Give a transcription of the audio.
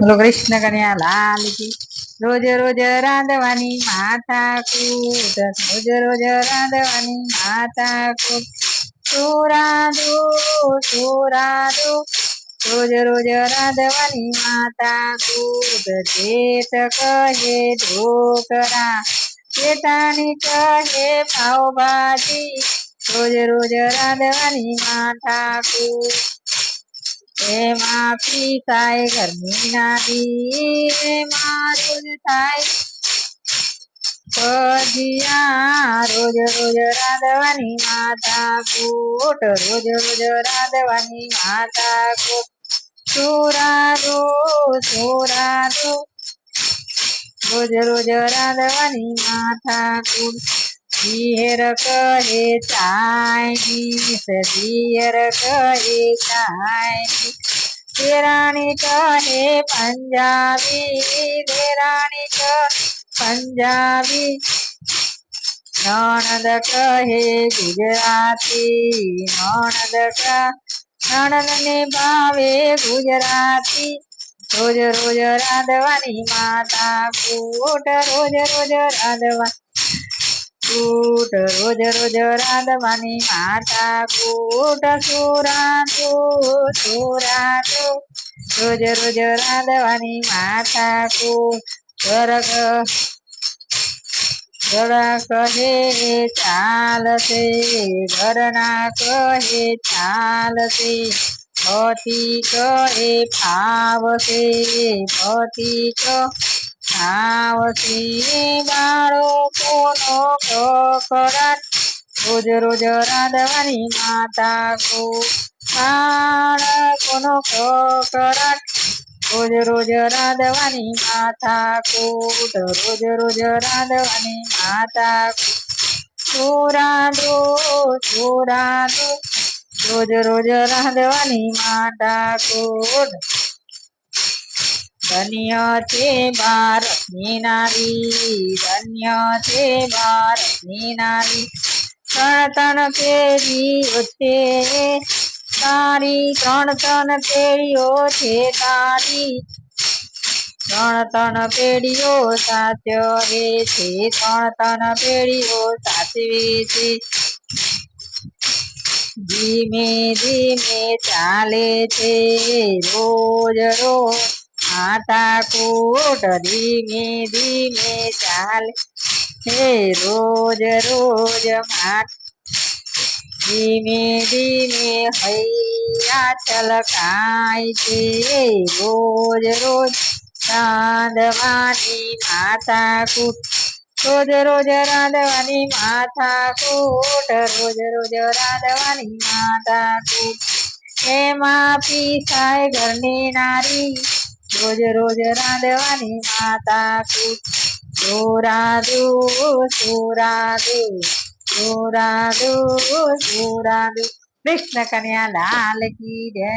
બોલો કૃષ્ણ કન્યા લાલ કી રોજ રોજ રાંધવાની માથા કૂટ રોજ રોજ રાંધવાની માથા કૂટ શું રાંધું શું રાંધું રોજ રોજ રાંધવાની માતા કૂટ જેઠ કહે ઢોકરા જેઠાણી કહે પાવભાજી રોજ રોજ રાંધવાની માથા કૂટ એમાં પીસાય ઘરની નાની એમાં રોજ થાય ભજીયા રોજ રોજ રાંધવાની માતા કૂટ રોજ રોજ રાંધવાની માતા કૂટ સુરાદો સુરાદો રોજ રોજ રાંધવાની માથા કૂટ धीर करे चाई धीर करे देरानी कहे पंजाबी देरानी कहे पंजाबी। नणद कहे गुजराती, ननद का ननद ने भावे गुजराती। रोज रोज राधवानी माता कोट रोज रोज राधवा કૂટ રોજ રોજ રાંધવાની માતા કૂટ સુરાતો સુરાતો રોજ રોજ રાંધવાની માતા કૂટ સ્વર્ગ ઘણા કહે, ચાલશે. ઘરના કહે, ચાલશે. પતિ કહે, ફાવશે. પતિ કહે ફાવશે બાળકોનો કકડાટ રોજ રોજ રાંધવાની માતા કો બાળકોનો કકડાટ રોજ રોજ રાંધવાની માથા કૂટ રોજ રોજ રાંધવાની માતા સુરાંદો સુરાંદો રોજ રોજ રાંધવાની માતા કૂટ ધન્ય છે ભારતની નારી ધન્ય છે ભારતની નારી. ત્રણ ત્રણ પેઢીઓ છે તારી ત્રણ ત્રણ પેઢીઓ છે તારી. ત્રણ ત્રણ પેઢીઓ સાચવે છે ત્રણ ત્રણ પેઢીઓ સાચવે છે. ધીમે ધીમે ચાલે છે રોજ રોજ. માતા કોટ ધીમે ધીમે ચાલે હે રોજ રોજ માતા ધીમે ધીમે હૈયા છલકાય છે રોજ રોજ રાંધવાની માથા કૂટ રોજ રોજ રાંધવાની માથા કૂટ રોજ રોજ રાંધવાની માથા કૂટ એમાં પીસાય ઘરની નારી રોજ રોજ રાંધવાની માતા કૂટ સુરાદુ સુરાદુ સુરાદુ સુરાદુ કૃષ્ણ કન્યા લાલ કી જય